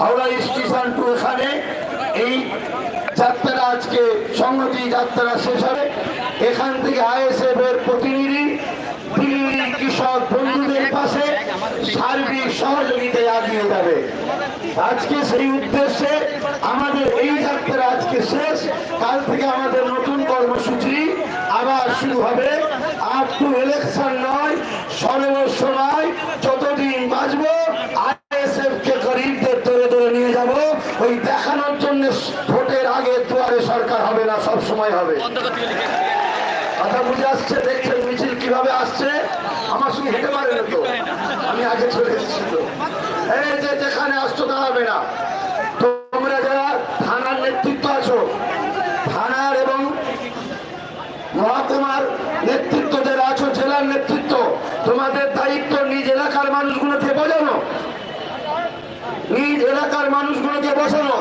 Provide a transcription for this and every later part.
Howrah station two এখানে। এই যাত্রা আজকে সংহতি যাত্রা শেষ হবে। এখান থেকে আইএসএফ এর প্রতিনিধি, দিল্লির কৃষক বন্ধুদের পাশে সার্বিক সহযোগিতায় আগিয়ে যাবে। আজকে সেই উদ্দেশ্যে আমাদের এই যাত্রা আজকে শেষ। কাল থেকে আমাদের নতুন কর্মসূচি আবার শুরু হবে আপ টু ইলেকশন নয় সর্বসময় যতদিন বাঁচবো আইএসএফ কে গরিবদের ধরে ধরে নিয়ে যাব ওই দেখানোর জন্য ভোটের আগে দুয়ারে সরকার হবে না, সব সময় হবে। কথা বুঝে আসছে, দেখছেন মিছিল কীভাবে আসছে? আমার সঙ্গে হেঁটে পারে না তো। আমি আগে চলে এসেছি তো। এই যে যেখানে আসছো হবে না। তোমরা যারা থানার নেতৃত্ব আছো থানার এবং মহকুমার নেতৃত্ব যারা আছো জেলার নেতৃত্ব তোমাদের দায়িত্ব নিজ এলাকার মানুষগুলোকে বোঝানো নিজ এলাকার মানুষগুলোকে বসানো।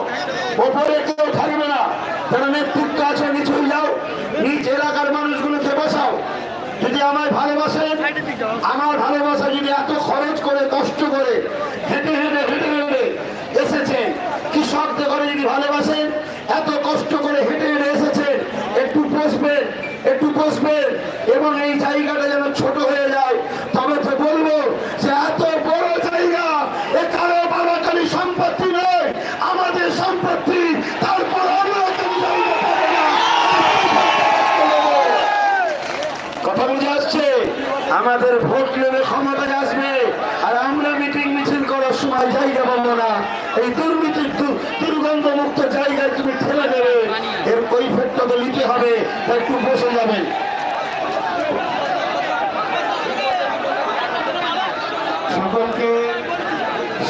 ওপরে কেউ থাকবে না। যারা নেতৃত্ব আছে, নিচে যাও। নিজ এলাকার মানুষগুলোকে বসাও। যদি আমায় ভালোবাসেন আমার ভালোবাসা যদি এত খরচ করে, কষ্ট করে, হেঁটে হেঁটে হেঁটে হেঁটে এসেছেন কৃষকদের ঘরে যদি ভালোবাসেন এত কষ্ট করে হেঁটে হেঁটে এসেছেন একটু বসবেন একটু বসবেন এবং এই জায়গাটা যেন ছোট হয়ে যায়, তবে তো বলব যে এত বড় জায়গা এ কারও বাবাকালী সম্পত্তি নয় আমাদের সম্পত্তি তারপর আমরা কেউ জায়গা পাবো না। কথা বুঝে আসছে আমাদের ভোট নেবে, ক্ষমতায় আসবে। আর আমরা মিটিং মিছিল করার সময় জায়গা পাবো না এই দুর্নীতির দুর্গন্ধ মুক্ত জায়গায় তুমি ঠেলে দেবে। এর কৈফেটটা তো নিতে হবে একটু বসে যাবেন। সকলকে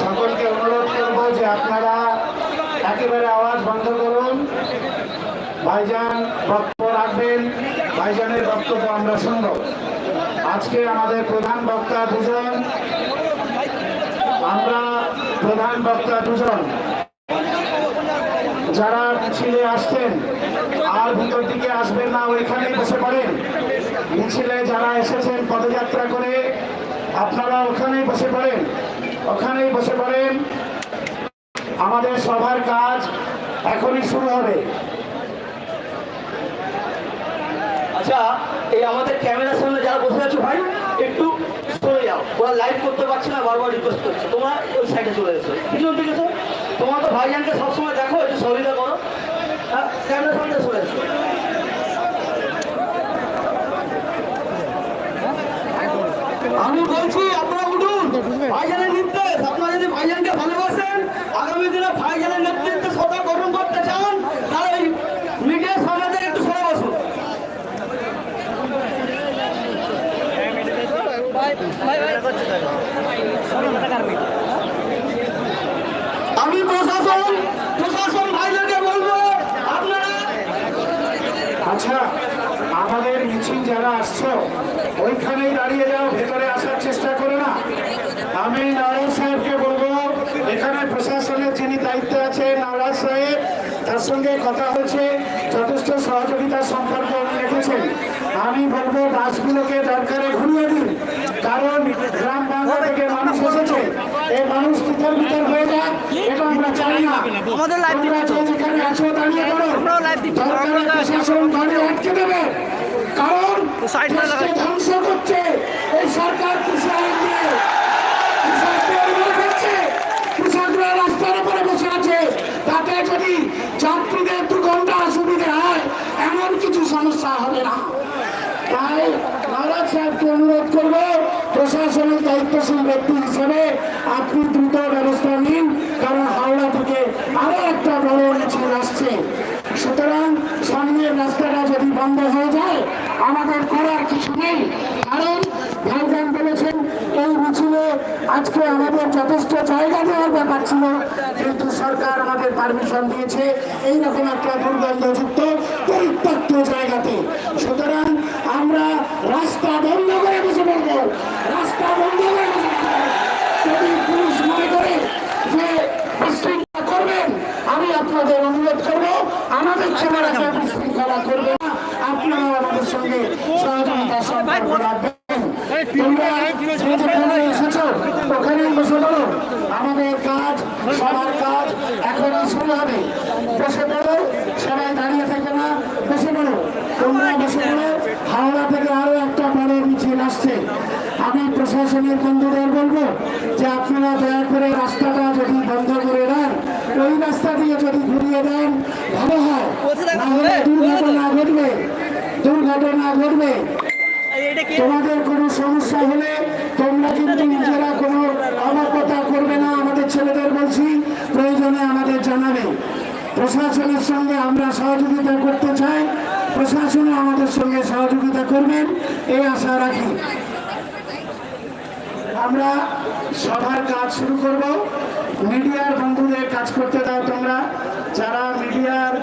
সকলকে অনুরোধ করব যে আপনারা একেবারে আওয়াজ বন্ধ করুন। ভাইজান বক্তব্য রাখবেন। ভাইজানের বক্তব্য আমরা শুনব। আজকে আমাদের প্রধান বক্তা দুজন। আমরা প্রধান বক্তা দুজন। যারা মিছিলে আসছেন, আর ভিতর দিকে আসবেন না ওইখানেই বসে পড়েন। মিছিলে যারা এসেছেন, পদযাত্রা করে, আপনারা ওখানেই বসে পড়েন। ওখানেই বসে পড়েন। আমাদের সবার কাজ এখনই শুরু হবে। আচ্ছা এই আমাদের ক্যামেরার সামনে যারা বসে আছো, ভাই, একটু সরে যাও। ওরা লাইভ করতে পারছে না, বারবার রিকোয়েস্ট করছে। তোমরা ওই সাইডে চলে এসো। পিছন দিকে এসো তোমরা তো ভাইজানকে সবসময় দেখো, একটু সহযোগিতা করো। হ্যাঁ ক্যামেরার সামনে চলে এসো। আমি বলছি, আপনারা উঠুন। ভাইজানের নির্দেশ, আপনারা যদি ভাইজানকে ভালোবাসেন আগামী দিনে ভাইজানের নেতৃত্বে সরকার গঠন করতে চান তাহলে এই মিডিয়ার সামনে থেকে একটু সরে বসুন আমি প্রশাসন প্রশাসন ভাইদেরকে বলব, আপনারা আচ্ছা আমাদের মিছিল যারা আসছো, ওইখানেই দাঁড়িয়ে যাও, ভেতরে আসার চেষ্টা করো না। আমি নারায়ণ সাহেবকে বলব, এখানে প্রশাসনের যিনি দায়িত্বে আছে, নারায়ণ সাহেব, তার সঙ্গে কথা হয়েছে, যথেষ্ট সহযোগিতার সম্পর্ক রেখেছেন। আমি বলব, বাসগুলোকে দরকারে ঘুরিয়ে দিন। কারণ গ্রাম বাংলা থেকে মানুষ এসেছে। এই মানুষ ভিতর ভিতর হয়ে যাক এটা আমরা চাই না। আমাদের তোমরা যে যেখানে আছো দাঁড়িয়ে করো। আমরাও live দিচ্ছি। সরকারি প্রশাসন গাড়ি আটকে দেবে। কারণ। ধ্বংস করছে। এই সরকার কৃষি আইন দিয়ে কৃষকদের ফেলছে কৃষকরা রাস্তার উপরে বসে আছে। তাতে যদি যাত্রীদের দু ঘণ্টা অসুবিধে হয় এমন কিছু সমস্যা হবে না। তাই নারাজ সাহেবকে অনুরোধ করব প্রশাসনের দায়িত্বশীল ব্যক্তি হিসেবে আপনি দ্রুত ব্যবস্থা নিন, কারণ হাওড়া থেকে আরও একটা বড় মিছিল আসছে। সুতরাং সামনের রাস্তাটা যদি বন্ধ হয়ে যায়, আমাদের করার কিছু নেই। কারণ ভাইজান বলেছেন, এই মিছিলে আজকে আমাদের যথেষ্ট জায়গা দেওয়ার ব্যাপার ছিল, কিন্তু সরকার আমাদের পারমিশন দিয়েছে এইরকম একটা দুর্গন্ধযুক্ত, পরিত্যক্ত জায়গাতে। সুতরাং আমরা রাস্তা বন্ধ করে বসে পড়ব। রাস্তা বন্ধ করে বসে যদি পুলিশ করে যে বিশৃঙ্খলা করবেন আমি আপনাদের অনুরোধ করব আমাদের ছেলেরা কেউ বিশৃঙ্খলা করবে না আপনারাও আমাদের সঙ্গে সহযোগিতা সম্পর্ক বসে আমাদের কাজ, সবার কাজ এখনই শুরু হবে বসে পড়ো সবাই দাঁড়িয়ে থেকে না বসে পড়ো তোমরা বসে পড়ো হাওড়া থেকে আরও একটা বড় মিছিল আসছে আমি প্রশাসনের বন্ধুদের বলব যে আপনারা দয়া করে রাস্তাটা যদি বন্ধ করে দেন ওই রাস্তা দিয়ে যদি ঘুরিয়ে দেন ভালো হয়। দুর্ঘটনা ঘটবে দুর্ঘটনা ঘটবে। তোমাদের কোনো সমস্যা হলে তোমরা কিন্তু নিজেরা কোনো অবাকতা করবে না আমাদের ছেলেদের বলছি প্রয়োজনে আমাদের জানাবে। প্রশাসনের সঙ্গে আমরা সহযোগিতা করতে চাই প্রশাসনও আমাদের সঙ্গে সহযোগিতা করবেন এই আশা রাখি। আমরা সভার কাজ শুরু করব। মিডিয়ার বন্ধুদের কাজ করতে দাও তোমরা। যারা মিডিয়ার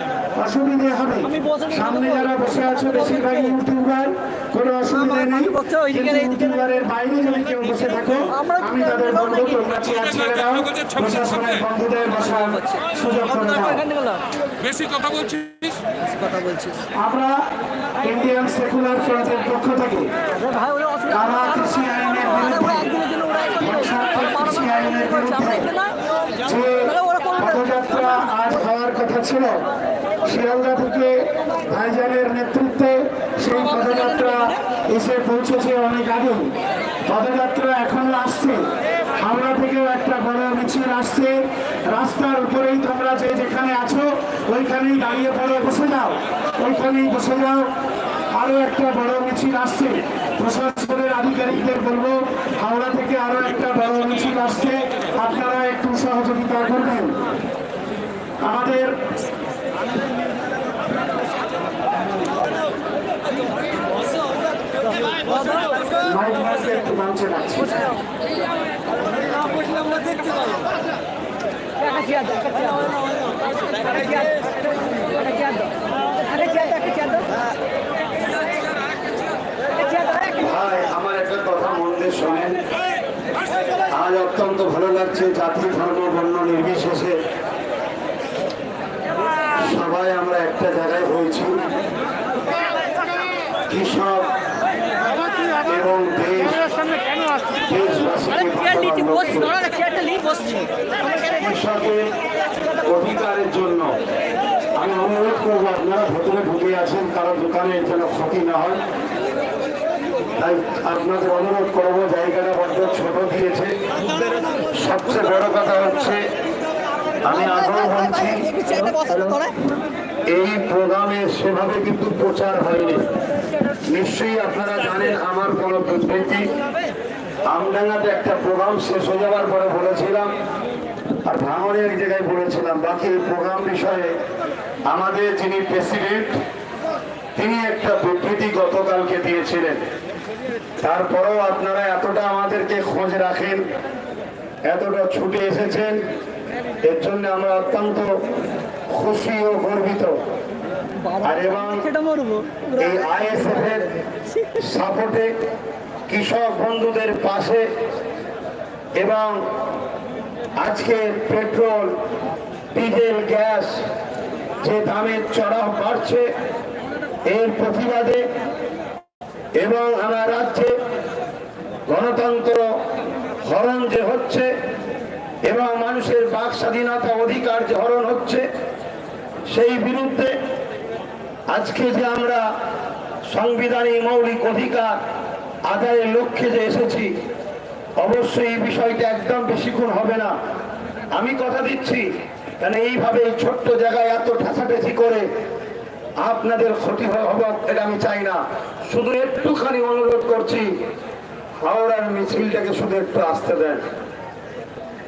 অসুবিধে হবে, সামনে যারা বসে আছো বেশিরভাগ ইউটিউবার। কোনো অসুবিধে নেই। কিন্তু ইউটিউবারের বাইরে যদি কেউ বসে থাকো আমি তাদের বলব তোমরা চেয়ার ছেড়ে দাও প্রশাসনের বন্ধুদের বসার সুযোগ করে দাও। বেশি কথা বলছিস? আমরা ইন্ডিয়ান সেকুলার ফ্রন্টের পক্ষ থেকে কারা কৃষি আইনের বিরুদ্ধে কৃষি আইনের বিরুদ্ধে যে পদযাত্রা আজ হওয়ার কথা ছিল। শিয়ালদা থেকে ভাইজানের নেতৃত্বে সেই পদযাত্রা এসে পৌঁছেছে অনেক আগে পদযাত্রা এখনও আসছে। হাওড়া থেকেও একটা বড় মিছিল আসছে। রাস্তার উপরেই তোমরা যে যেখানে আছো, ওইখানেই দাঁড়িয়ে পড়ে বসে যাও। ওইখানেই বসে যাও। আরও একটা বড় মিছিল আসছে। প্রশাসনের আধিকারিকদের বলব, হাওড়া থেকে আরও একটা বড় মিছিল আসছে। আপনারা একটু সহযোগিতা করবেন। আমাদের মাইক মাইকে একটু মঞ্চে রাখছি ভাই আমার একটা কথা মন দিয়ে শোনেন আজ অত্যন্ত ভালো লাগছে জাতি ধর্ম বর্ণ নির্বিশেষে। সবাই আমরা একটা জায়গায় হয়েছি। কৃষক এবং কৃষকের অধিকারের জন্য আমি অনুরোধ করব আপনারা ভেতরে ঢুকে আছেন কারও দোকানে যেন ক্ষতি না হয়। তাই আপনাদের অনুরোধ করব, জায়গাটা বড্ড ছোট দিয়েছে। সবচেয়ে বড় কথা হচ্ছে, আমি আগ্রহ বলছি, এই প্রোগ্রামে সেভাবে কিন্তু প্রচার হয়নি। নিশ্চয়ই আপনারা জানেন আমার কোনো বিবৃতি। আমডাঙ্গাতে একটা প্রোগ্রাম শেষ হয়ে যাওয়ার পরে বলেছিলাম, আর ভাঙড়ে এক জায়গায় বলেছিলাম, বাকি এই প্রোগ্রাম বিষয়ে আমাদের যিনি প্রেসিডেন্ট, তিনি একটা বিবৃতি গতকালকে দিয়েছিলেন। তারপরেও আপনারা এতটা আমাদেরকে খোঁজ রাখেন, এতটা ছুটে এসেছেন, এর জন্য আমরা অত্যন্ত খুশি ও গর্বিত। আর এবং এই আইএসএফ এর সাপোর্টে কৃষক বন্ধুদের পাশে এবং আজকে পেট্রোল, ডিজেল, গ্যাস যে দামের চড়া বাড়ছে, এর প্রতিবাদে এবং আমার রাজ্যে গণতন্ত্র হরণ যে হচ্ছে এবং মানুষের বাক স্বাধীনতা অধিকার যে হরণ হচ্ছে, সেই বিরুদ্ধে আজকে যে আমরা সংবিধানে মৌলিক অধিকার আদায়ের লক্ষ্যে যে এসেছি, অবশ্যই এই বিষয়টা একদম বেশিক্ষণ হবে না। আমি কথা দিচ্ছি, কেন এইভাবে এই ছোট্ট জায়গায় এত ঠাসাঠাসি করে আপনাদের ক্ষতি হবে এটা আমি চাই না। শুধু একটুখানি অনুরোধ করছি, হাওড়ার মিছিলটাকে শুধু একটু আসতে দেন।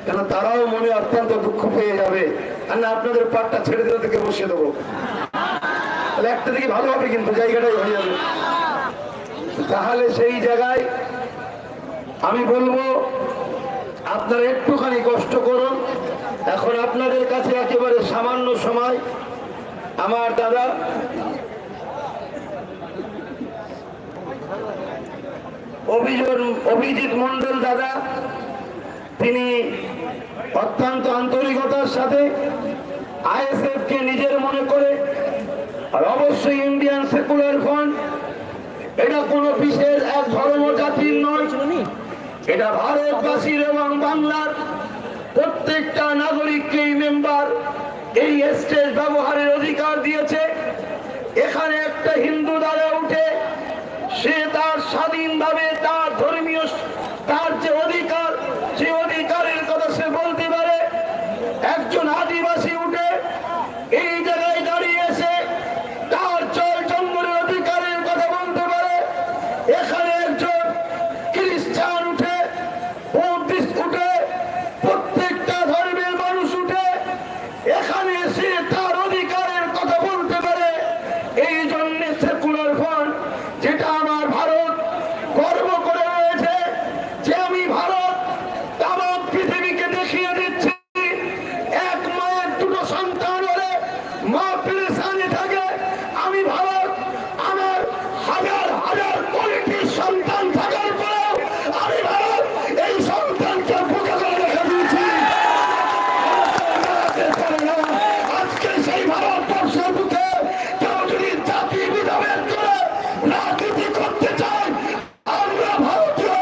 কেন তারাও মনে অত্যন্ত দুঃখ পেয়ে যাবে। আর না, আপনাদের পাটটা ছেড়ে দিলে থেকে বসিয়ে দেবো। তাহলে একটা দিকে ভালো হবে কিন্তু, জায়গাটাই হয়ে যাবে। তাহলে সেই জায়গায় আমি বলব, আপনারা একটুখানি কষ্ট করুন। এখন আপনাদের কাছে একেবারে সামান্য সময়। আমার দাদা অভিজিৎ মন্ডল দাদা, তিনি অত্যন্ত আন্তরিকতার সাথে আইএসএফ কে নিজের মনে করে, আর অবশ্যই ইন্ডিয়ান সেকুলার ফ্রন্ট, এটা কোনো বিশেষ এক ধর্ম জাতির নয়। এটা ভারতবাসীর এবং বাংলার প্রত্যেকটা নাগরিককেই মেম্বার এই স্টেজ ব্যবহারের অধিকার দিয়েছে। এখানে একটা হিন্দু দ্বারা উঠে সে তার স্বাধীনভাবে তার ধর্মীয় তার যে অধিকার সে অধিকারের কথা সে বলতে পারে একজন আদিবাসী উঠে এই জায়গায় দাঁড়িয়ে এসে তার জল জঙ্গলের অধিকারের কথা বলতে পারে এখানে একজন খ্রিস্টান উঠে বৌদ্ধিস্ট উঠে প্রত্যেকটা ধর্মের মানুষ উঠে এখানে এসে তার অধিকারের কথা বলতে পারে এই জন্য সেকুলার ফ্রন্ট যেটা আমার ভারত গর্ব করে রয়েছে যে আমি ভারত তাম পৃথিবীকে দেখিয়ে দিচ্ছি এক মায়ের দুটো সন্তান হলে মা পেরেশানি থাকে আমি ভারত আমার হাজার হাজার কোয়ালিটির সন্তান থাকার পরেও আমি ভারত এই সন্তানকে বুকে করে রেখে দিয়েছি আজকে সেই ভারতবর্ষের বুকে কেউ যদি জাতি বিধবেদ করে রাজনীতি করতে চায় আমরা ভারতীয়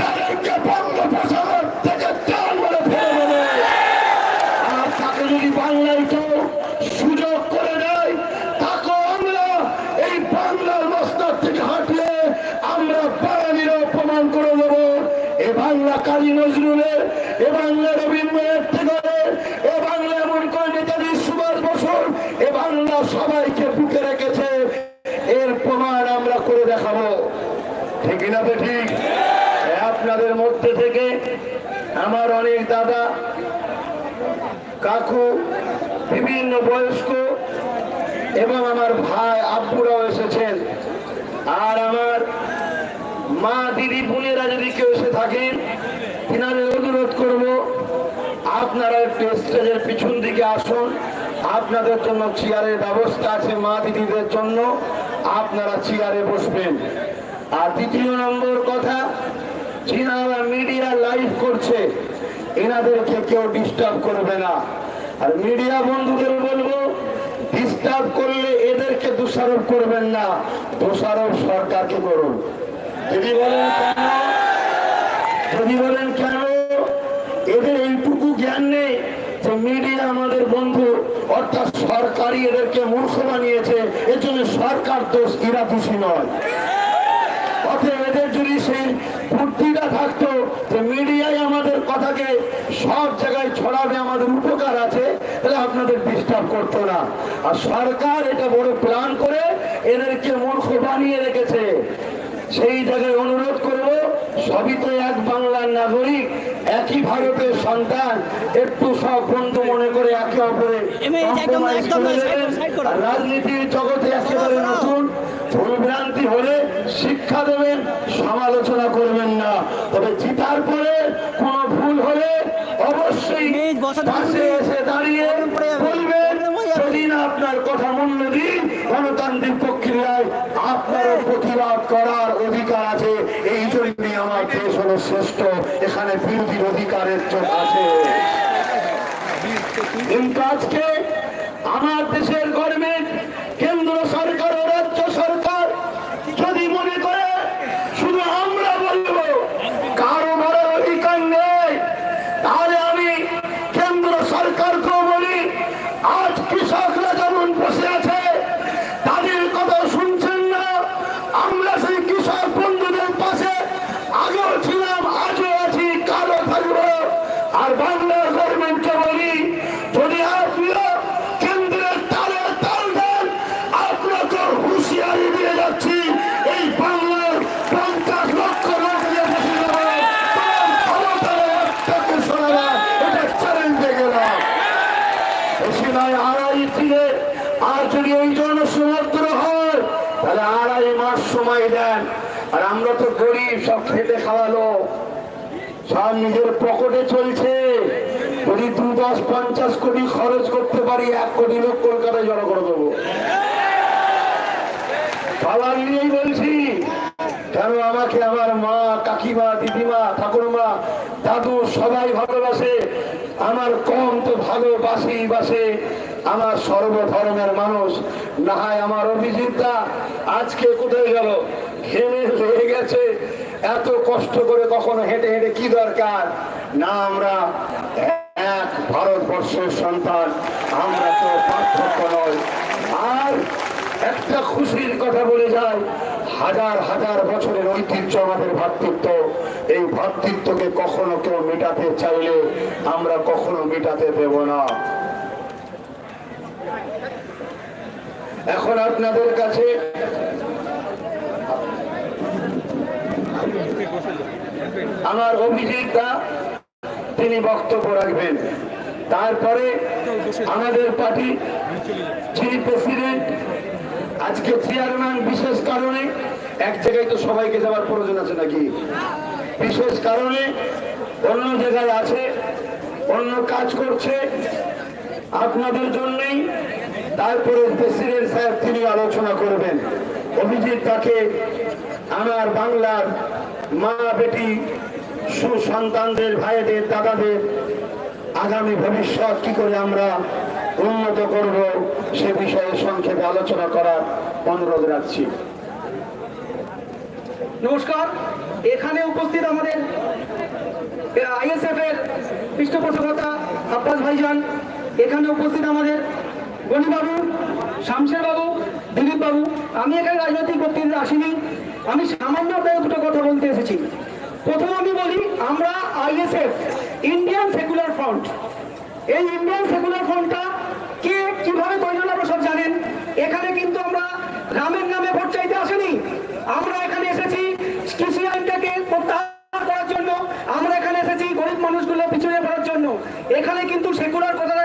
তাদেরকে বঙ্গোপসাগর থেকে চাল বলে ফেলে দেবে আর তাকে যদি বাংলায় কেউ সুযোগ করে দেয় তাকে আমরা এই বাংলার মস্তক থেকে হাঁটিয়ে আমরা বাঙালির অপমান করে দেব এ বাংলা কালী নজরুলের এ বাংলা রবীন্দ্রনাথ ঠাকুরের এ বাংলা এমন করে নেতাজি সুভাষ বসুর এ বাংলা সবাইকে বুকে রেখেছে এর প্রমাণ আমরা করে দেখাবো ঠিক না তো ঠিক আপনাদের মধ্যে থেকে আমার অনেক দাদা কাকু, বিভিন্ন বয়স্ক এবং আমার ভাই আব্বুরাও এসেছেন। আর আমার মা, দিদি, বোনেরা যদি কেউ এসে থাকেন, তিনাদের অনুরোধ করব, আপনারা একটু স্টেজের পিছন দিকে আসুন। আপনাদের জন্য চেয়ারের ব্যবস্থা আছে মা, দিদিদের জন্য। আপনারা চেয়ারে বসবেন। আর দ্বিতীয় নম্বর কথা চীনারা মিডিয়া লাইভ করছে এনাদেরকে কেউ ডিস্টার্ব করবে না। আর মিডিয়া বন্ধুদের বলব ডিস্টার্ব করলে এদেরকে দোষারোপ করবেন না। দোষারোপ সরকারকে করুন। যদি বলেন কেন, যদি বলেন কেন, এদের এইটুকু জ্ঞান নেই যে মিডিয়া আমাদের বন্ধু, অর্থাৎ সরকারই এদেরকে মূর্খ বানিয়েছে। এর জন্য সরকার দোষ এরা দোষী নয়। যদি সেই বুদ্ধিটা থাকতো যে মিডিয়ায় আমাদের কথাকে সব জায়গায় ছড়াবে আমাদের উপকার আছে তাহলে আপনাদের ডিস্টার্ব করতো না। আর সরকার এটা বড় প্ল্যান করে এদেরকে মূর্খ বানিয়ে রেখেছে। সেই জায়গায় অনুরোধ করব সবই তো এক বাংলার নাগরিক একই ভারতের সন্তান একটু সব বন্ধু মনে করে একে অপরে রাজনীতির জগতে একেবারে নতুন। ভুলভ্রান্তি হলে শিক্ষা দেবেন সমালোচনা করবেন না। তবে জিতার পরে কোনো ভুল হলে অবশ্যই পাশে এসে দাঁড়িয়ে বলবেন যদি না আপনার কথা মূল্য দিন গণতান্ত্রিক প্রক্রিয়ায় আপনারও প্রতিবাদ করার অধিকার আছে। এই জন্যই আমার দেশ হলো শ্রেষ্ঠ। এখানে বিরোধীর অধিকারের চোখ আছে। কিন্তু আজকে আমার দেশের গভর্নমেন্ট কেন্দ্র সরকার ও রাজ্য সরকার যদি মনে করে শুধু আমরা বলব কারও বড় অধিকার নেই তাহলে আমি কেন্দ্র সরকারকেও বলি আজ কৃষকরা যেমন বসে আছে তাদের কথা শুনছেন না আমরা সেই কৃষক বন্ধুদের পাশে আগেও ছিলাম আজও আছি কালও থাকব আর বাংলার গভর্নমেন্টকে বলি যদি আপনিও কেন্দ্রের তালে তাল দেন আপনাকে হুঁশিয়ারি দিয়ে যাচ্ছি এই বাংলার পঞ্চাশ লক্ষ লোক নিয়ে বসে যাবে ক্ষমতা নেই একটাকে শোনাবার এটা চ্যালেঞ্জে গেলাম বেশি নয় আড়াই দিনে আর যদি এই জন্য সমুদ্র হয় তাহলে আড়াই মাস সময় দেন আর আমরা তো গরিব সব খেতে খাওয়ালো সব নিজের পকেটে চলছে। যদি দু দশ পঞ্চাশ কোটি খরচ করতে পারি, এক কোটি লোক কলকাতায় জড়ো করে দেবো। সবার নিয়েই বলছি, কেন আমাকে আমার মা, কাকিমা, দিদিমা, ঠাকুরমা, দাদু সবাই ভালোবাসে? আমার কম তো ভালোবাসি বাসে। আমার সর্বধর্মের মানুষ, না হয় আমার অভিজিৎটা আজকে কোথায় গেল? ঘেমে লেগে গেছে। এত কষ্ট করে কখনো হেঁটে হেঁটে কি দরকার? না, আমরা এক ভারতবর্ষের সন্তান, আমরা তো পার্থক্য নয়। আর একটা খুশির কথা বলে যায় হাজার হাজার বছরের ঐতিহ্য আমাদের ভ্রাতৃত্ব এই ভ্রাতৃত্বকে কখনো কেউ মেটাতে চাইলে আমরা কখনো মেটাতে দেব না। এখন আপনাদের কাছে আমার অভিজিৎটা তিনি বক্তব্য রাখবেন। তারপরে আমাদের পার্টি যিনি প্রেসিডেন্ট, আজকে চেয়ারম্যান, বিশেষ কারণে, এক জায়গায় তো সবাইকে যাওয়ার প্রয়োজন আছে নাকি? বিশেষ কারণে অন্য জায়গায় আছে, অন্য কাজ করছে। আপনাদের জন্যই তারপরে প্রেসিডেন্ট সাহেব তিনি আলোচনা করবেন। অভিজিৎ তাকে আমার বাংলার মা বেটি, সুসন্তানদের, ভাইদের, দাদাদের আগামী ভবিষ্যৎ কি করে আমরা উন্নত করব সে বিষয়ে সংক্ষেপে আলোচনা করার অনুরোধ রাখছি। নমস্কার। এখানে উপস্থিত আমাদের আইএসএফ এর পৃষ্ঠপোষকতা আব্বাস ভাইজান। এখানে উপস্থিত আমাদের গণিবাবু শামশের বাবু দিলীপ বাবু আমি এখানে রাজনৈতিক বক্তৃতা আসিনি। আমি সামান্য দুটো কথা বলতে এসেছি। প্রথম আমি বলি, আমরা আইএসএফ ইন্ডিয়ান সেকুলার ফ্রন্ট এই ইন্ডিয়ান সেকুলার ফ্রন্টটা কে কীভাবে তৈরি হলো আপনারা সব জানেন। এখানে কিন্তু আমরা রামের নামে ভোট চাইতে আসেনি। আমরা এখানে এসেছি কৃষি আইনটাকে প্রত্যাহার করার জন্য। আমরা এখানে এসেছি গরিব মানুষগুলো পিছনে পড়ার জন্য। এখানে কিন্তু সেকুলার কথার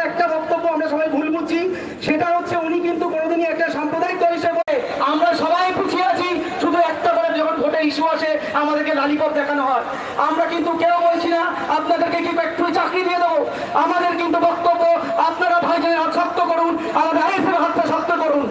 লালিপপ দেখানো হয়। আমরা কিন্তু কেউ বলছি না, আপনাদেরকে কি ফ্যাক্টরি চাকরি দিয়ে দেবো। আমাদের কিন্তু বক্তব্য আপনারা ভাইজানের হাত শক্ত করুন, আমাদের আইএসের হাতটা শক্ত করুন।